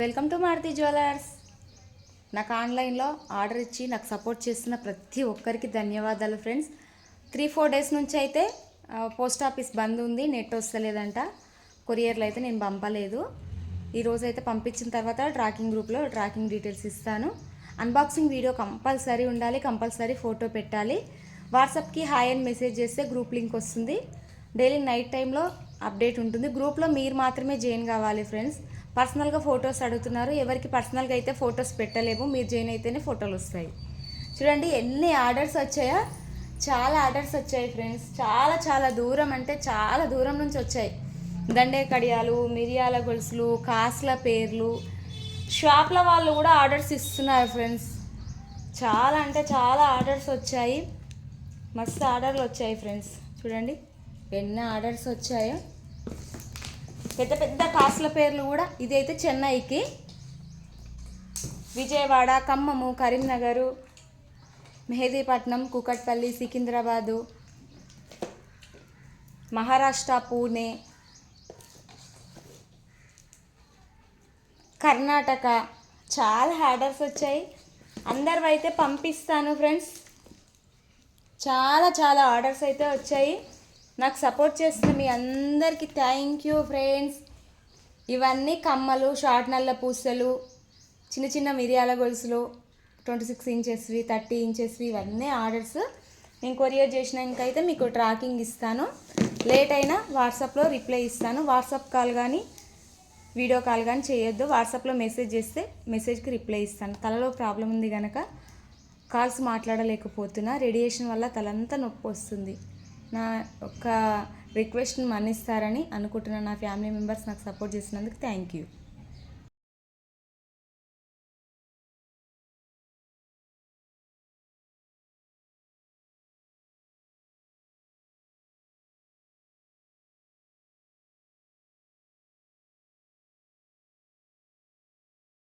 Welcome to Maruti jewellers. నాకు ఆన్లైన్లో order ఇచ్చి నాకు సపోర్ట్ చేస్తున్న ప్రతి ఒక్కరికి ధన్యవాదాలు ఫ్రెండ్స్. త్రీ ఫోర్ డేస్ నుంచి అయితే పోస్ట్ ఆఫీస్ బంద్ ఉంది నెట్ వస్తలేదంట. కొరియర్లో అయితే నేను పంపలేదు. ఈరోజు అయితే పంపించిన తర్వాత ట్రాకింగ్ గ్రూప్లో ట్రాకింగ్ డీటెయిల్స్ ఇస్తాను. అన్బాక్సింగ్ వీడియో కంపల్సరీ ఉండాలి కంపల్సరీ ఫోటో పెట్టాలి. వాట్సాప్కి హాయ్ అని మెసేజ్ చేస్తే గ్రూప్ లింక్ వస్తుంది. డైలీ నైట్ టైంలో అప్డేట్ ఉంటుంది. గ్రూప్లో మీరు మాత్రమే జాయిన్ కావాలి ఫ్రెండ్స్. పర్సనల్గా ఫొటోస్ అడుగుతున్నారు. ఎవరికి పర్సనల్గా అయితే ఫొటోస్ పెట్టలేము. మీరు జాయిన్ అయితేనే ఫోటోలు వస్తాయి. చూడండి ఎన్ని ఆర్డర్స్ వచ్చాయో? చాలా ఆర్డర్స్ వచ్చాయి ఫ్రెండ్స్. చాలా చాలా దూరం అంటే చాలా దూరం నుంచి వచ్చాయి. దండే కడియాలు మిరియాల గొలుసులు కాస్ల పేర్లు. షాప్ల వాళ్ళు కూడా ఆర్డర్స్ ఇస్తున్నారు ఫ్రెండ్స్. చాలా అంటే చాలా ఆర్డర్స్ వచ్చాయి. మస్తు ఆర్డర్లు వచ్చాయి ఫ్రెండ్స్. చూడండి ఎన్ని ఆర్డర్స్ వచ్చాయో. పెద్ద పెద్ద కాసుల పేర్లు కూడా ఇదైతే చెన్నైకి. విజయవాడ ఖమ్మము కరీంనగరు మెహదీపట్నం కూకట్పల్లి సికింద్రాబాదు మహారాష్ట్ర పూణే కర్ణాటక. చాలా హ్యాడర్స్ వచ్చాయి. అందరివి అయితే పంపిస్తాను ఫ్రెండ్స్. చాలా చాలా ఆర్డర్స్ అయితే వచ్చాయి. నాకు సపోర్ట్ చేస్తున్న మీ అందరికీ థ్యాంక్ యూ ఫ్రెండ్స్ ఇవన్నీ కమ్మలు షార్ట్ నల్ల పూసలు చిన్న చిన్న మిరియాల గొలుసులు ట్వంటీ సిక్స్ ఇంచెస్వి థర్టీ ఇంచెస్వి ఇవన్నీ ఆర్డర్స్ నేను కొరియర్ చేసినాకైతే మీకు ట్రాకింగ్ ఇస్తాను. లేట్ అయినా వాట్సాప్లో రిప్లై ఇస్తాను. వాట్సాప్ కాల్ కానీ వీడియో కాల్ కానీ చేయొద్దు. వాట్సాప్లో మెసేజ్ చేస్తే మెసేజ్కి రిప్లై ఇస్తాను. తలలో ప్రాబ్లం ఉంది కనుక కాల్స్ మాట్లాడలేకపోతున్నా. రేడియేషన్ వల్ల తలంతా నొప్పి వస్తుంది. నా యొక్క రిక్వెస్ట్ని మన్నిస్తారని అనుకుంటున్న నా ఫ్యామిలీ మెంబర్స్ నాకు సపోర్ట్ చేసినందుకు థ్యాంక్ యూ.